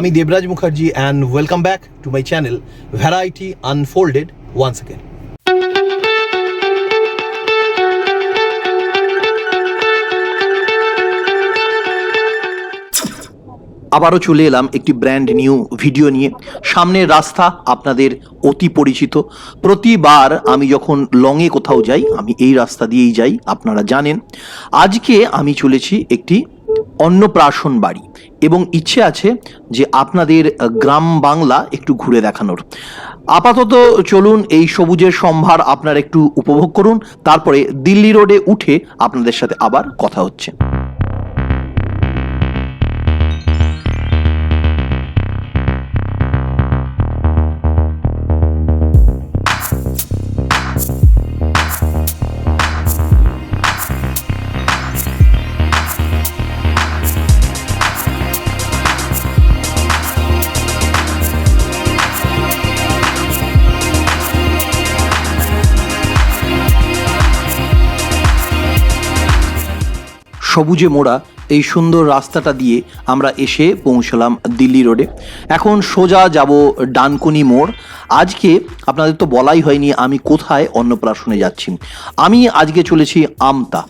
আমি Debraj Mukherjee and welcome back to my channel variety unfolded once again আবারও চলে এলাম একটি ব্র্যান্ড নিউ ভিডিও নিয়ে। সামনের রাস্তা আপনাদের অতি পরিচিত। প্রতিবার আমি যখন লংয়ে কোথাও যাই, আমি এই রাস্তা দিয়েই যাই, আপনারা জানেন। আজকে আমি চলেছি একটি অন্নপ্রাশন বাড়ি। এবং ইচ্ছে আছে যে আপনাদের গ্রাম বাংলা একটু ঘুরে দেখানোর। আপাতত চলুন এই সবুজের সম্ভার আপনার একটু উপভোগ করুন, তারপরে দিল্লি রোডে উঠে আপনাদের সাথে আবার কথা হচ্ছে। সবুজে মোড়া এই সুন্দর রাস্তাটা দিয়ে আমরা এসে পৌঁছলাম দিল্লি রোডে। এখন সোজা যাব ডানকুনি মোড়। আজকে আপনাদের তো বলাই হয়নি আমি কোথায় অন্নপ্রাশনে যাচ্ছি। আমি আজকে চলেছি আমতা।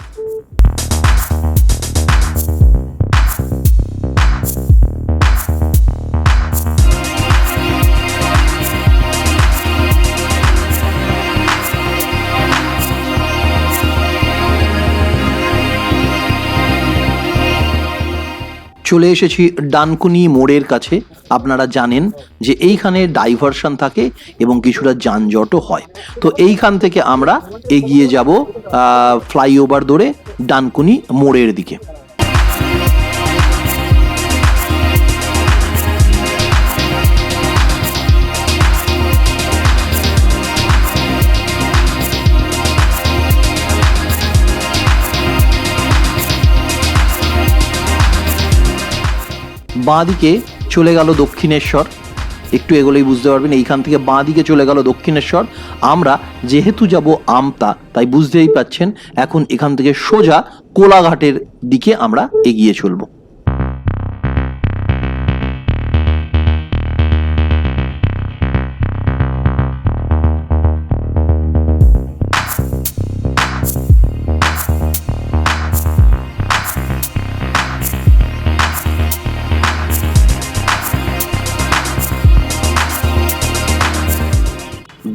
চলে এসেছি ডানকুনি মোড়ের কাছে। আপনারা জানেন যে এইখানে ডাইভারশন থাকে এবং কিছুটা যানজটও হয়। তো এইখান থেকে আমরা এগিয়ে যাব ফ্লাইওভার ধরে ডানকুনি মোড়ের দিকে। বাঁ দিকে চলে গেল দক্ষিণেশ্বর। একটু এগোলেই বুঝতে পারবেন, এইখান থেকে বাঁ দিকে চলে গেল দক্ষিণেশ্বর। আমরা যেহেতু যাব আমতা, তাই বুঝতেই পাচ্ছেন, এখন এখান থেকে সোজা কোলাঘাটের দিকে আমরা এগিয়ে চলবো।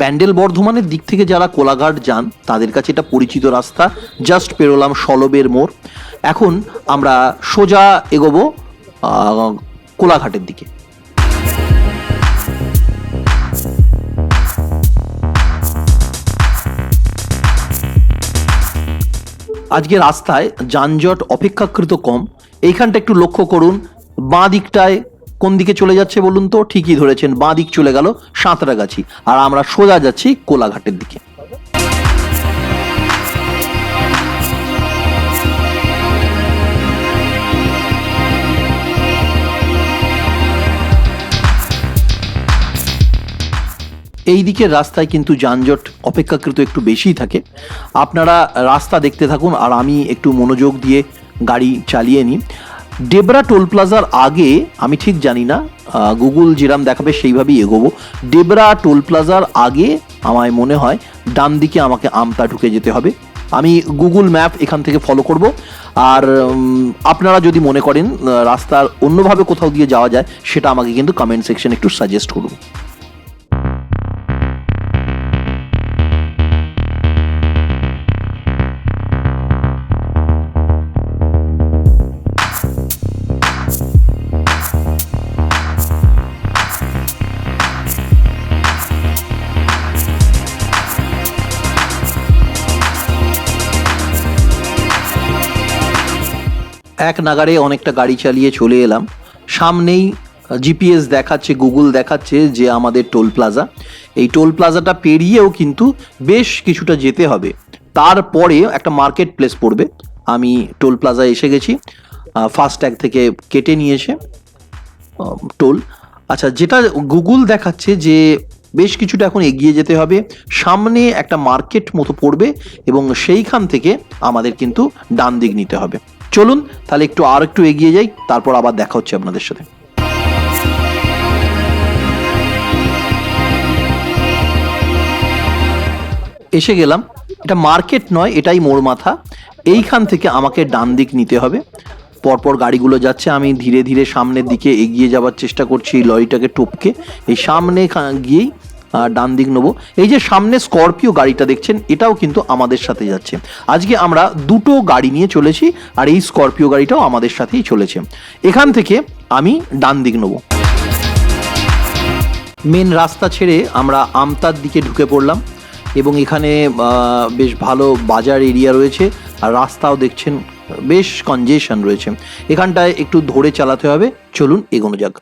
ব্যান্ডেল বর্ধমানের দিক থেকে যারা কোলাঘাট যান, তাদের কাছে এটা পরিচিত রাস্তা। জাস্ট পেরোলাম সলবের মোড়। এখন আমরা সোজা এগোবো কোলাঘাটের দিকে। আজকে রাস্তায় যানজট অপেক্ষাকৃত কম। এইখানটা একটু লক্ষ্য করুন, বাঁ দিকটায় কোন দিকে চলে যাচ্ছে বলুন তো? ঠিকই ধরেছেন, বাঁ দিক চলে গেল সাঁতরাগাছি। আর আমরা সোজা যাচ্ছি কোলাঘাটের দিকে। এই দিকের রাস্তায় কিন্তু যানজট অপেক্ষাকৃত একটু বেশিই থাকে। আপনারা রাস্তা দেখতে থাকুন, আর আমি একটু মনোযোগ দিয়ে গাড়ি চালিয়ে নিই। ডেবরা টোল প্লাজার আগে, আমি ঠিক জানি না গুগল যেরাম দেখাবে সেইভাবেই এগোবো। ডেবরা টোল প্লাজার আগে আমায় মনে হয় ডান দিকে আমাকে আমতা ঢুকে যেতে হবে। আমি গুগল ম্যাপ এখান থেকে ফলো করব। আর আপনারা যদি মনে করেন রাস্তার অন্যভাবে কোথাও দিয়ে যাওয়া যায়, সেটা আমাকে কিন্তু কমেন্ট সেকশন একটু সাজেস্ট করুন। এক নাগারে অনেকটা গাড়ি চালিয়ে চলে এলাম। সামনেই জিপিএস দেখাচ্ছে গুগল দেখাচ্ছে যে আমাদের টোল প্লাজা। এই টোল প্লাজাটা পেরিয়েও কিন্তু বেশ কিছুটা যেতে হবে। তারপরে একটা মার্কেট প্লেস পড়বে। আমি টোল প্লাজা এসে গেছি। ফাস্ট ট্যাগ থেকে কেটে নিয়েছে টোল। আচ্ছা যেটা গুগল দেখাচ্ছে যে বেশ কিছুটা এখন এগিয়ে যেতে হবে। সামনে একটা মার্কেট মতো পড়বে এবং সেইখান থেকে আমাদের কিন্তু ডান দিক নিতে হবে। চলুন, তাহলে একটু আর একটু এগিয়ে যাই, তারপর আবার দেখা হচ্ছে আপনাদের সাথে। এসে গেলাম। এটা মার্কেট নয়, এটাই মোর মাথা। এইখান থেকে আমাকে ডান দিক নিতে হবে। পরপর গাড়িগুলো যাচ্ছে, আমি ধীরে ধীরে সামনের দিকে এগিয়ে যাওয়ার চেষ্টা করছি এই লরিটাকে টপকে। এই সামনে গিয়েই ডান দিক নেব। এই যে সামনে স্করপিও গাড়িটা দেখছেন, এটাও কিন্তু আমাদের সাথে যাচ্ছে। আজকে আমরা দুটো গাড়ি নিয়ে চলেছি, আর এই স্করপিও গাড়িটাও আমাদের সাথেই চলেছে। এখান থেকে আমি ডান দিক নেব। মেন রাস্তা ছেড়ে আমরা আমতার দিকে ঢুকে পড়লাম, এবং এখানে বেশ ভালো বাজার এরিয়া রয়েছে, আর রাস্তাও দেখছেন, বেশ কনজেশন রয়েছে। এখানটায় একটু ধরে চালাতে হবে, চলুন এগোনো যাক।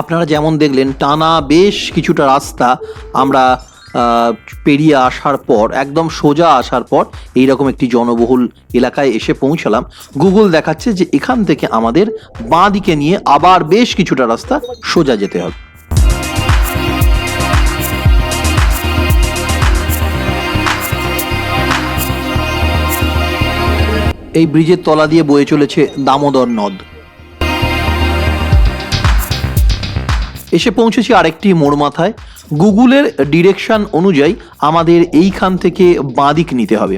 আপনারা যেমন দেখলেন, টানা বেশ কিছুটা রাস্তা আমরা পেরিয়ে আসার পর, একদম সোজা আসার পর এইরকম একটি জনবহুল এলাকায় এসে পৌঁছালাম। গুগল দেখাচ্ছে যে এখান থেকে আমাদের বাঁ দিকে নিয়ে আবার বেশ কিছুটা রাস্তা সোজা যেতে হবে। এই ব্রিজের তলা দিয়ে বয়ে চলেছে দামোদর নদ। এসে পৌঁছেছি আরেকটি মোড় মাথায়। গুগলের ডিরেকশন অনুযায়ী আমাদের এইখান থেকে বাঁদিক নিতে হবে।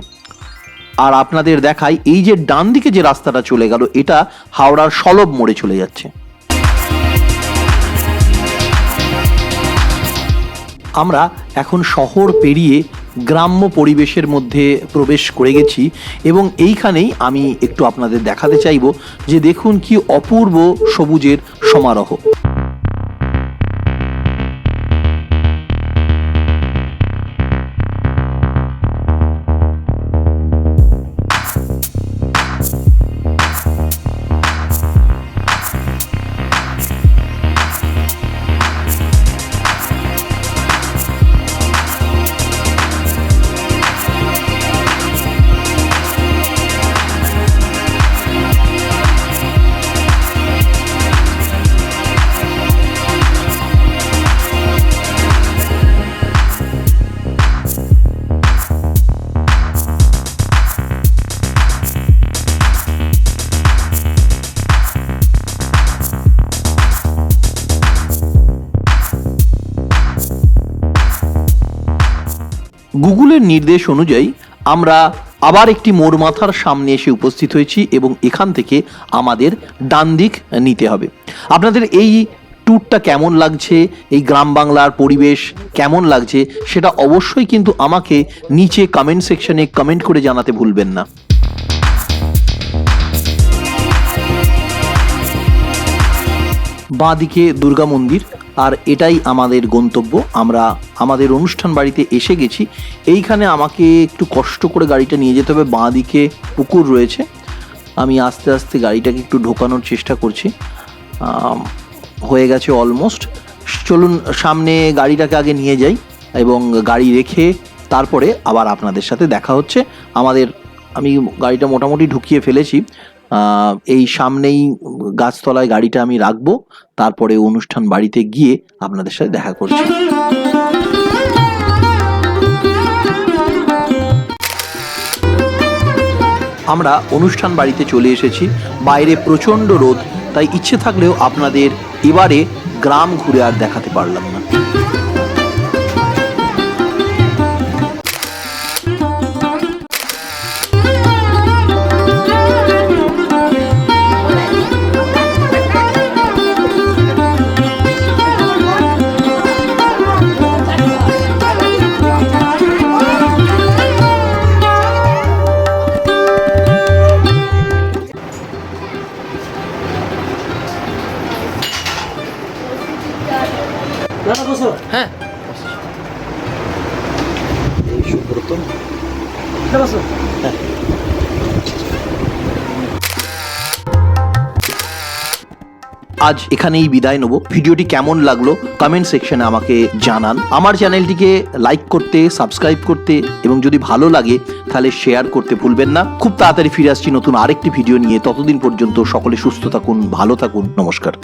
আর আপনাদের দেখাই, এই যে ডান দিকে যে রাস্তাটা চলে গেল, এটা হাওড়ার সলব মোড়ে চলে যাচ্ছে। আমরা এখন শহর পেরিয়ে গ্রাম্য পরিবেশের মধ্যে প্রবেশ করে গেছি এবং এইখানেই আমি একটু আপনাদের দেখাতে চাইব যে দেখুন কি অপূর্ব সবুজের সমারোহ। গুগলের নির্দেশ অনুযায়ী আমরা আবার একটি মোড় মাথার সামনে এসে উপস্থিত হয়েছি এবং এখান থেকে আমাদের ডান দিক নিতে হবে। আপনাদের এই ট্যুরটা কেমন লাগছে? এই গ্রাম বাংলার পরিবেশ কেমন লাগছে? সেটা অবশ্যই কিন্তু আমাকে নিচে কমেন্ট সেকশনে কমেন্ট করে জানাতে ভুলবেন না। বাঁদিকে দুর্গা মন্দির, আর এটাই আমাদের গন্তব্য। আমরা আমাদের অনুষ্ঠান বাড়িতে এসে গেছি। এইখানে আমাকে একটু কষ্ট করে গাড়িটা নিয়ে যেতে হবে। বাঁদিকে পুকুর রয়েছে। আমি আস্তে আস্তে গাড়িটাকে একটু ঢোকানোর চেষ্টা করছি। হয়ে গেছে অলমোস্ট চলুন, সামনে গাড়িটাকে আগে নিয়ে যাই এবং গাড়ি রেখে তারপরে আবার আপনাদের সাথে দেখা হচ্ছে। আমাদের, আমি গাড়িটা মোটামুটি ঢুকিয়ে ফেলেছি। এই সামনেই গাছতলায় গাড়িটা আমি রাখব। তারপরে অনুষ্ঠান বাড়িতে গিয়ে আপনাদের সাথে দেখা করছি। আমরা অনুষ্ঠান বাড়িতে চলে এসেছি। বাইরে প্রচণ্ড রোদ, তাই ইচ্ছে থাকলেও আপনাদের এবারে গ্রাম ঘুরে আর দেখাতে পারলাম না। হ্যাঁ আজ এখানেই বিদায় নেব। ভিডিওটি কেমন লাগল কমেন্ট সেকশনে আমাকে জানান। আমার চ্যানেলটিকে লাইক করতে সাবস্ক্রাইব করতে এবং যদি ভালো লাগে তাহলে শেয়ার করতে ভুলবেন না। খুব তাড়াতাড়ি ফিরে আসছি নতুন আরেকটি ভিডিও নিয়ে। ততদিন পর্যন্ত সকলে সুস্থ থাকুন ভালো থাকুন। নমস্কার।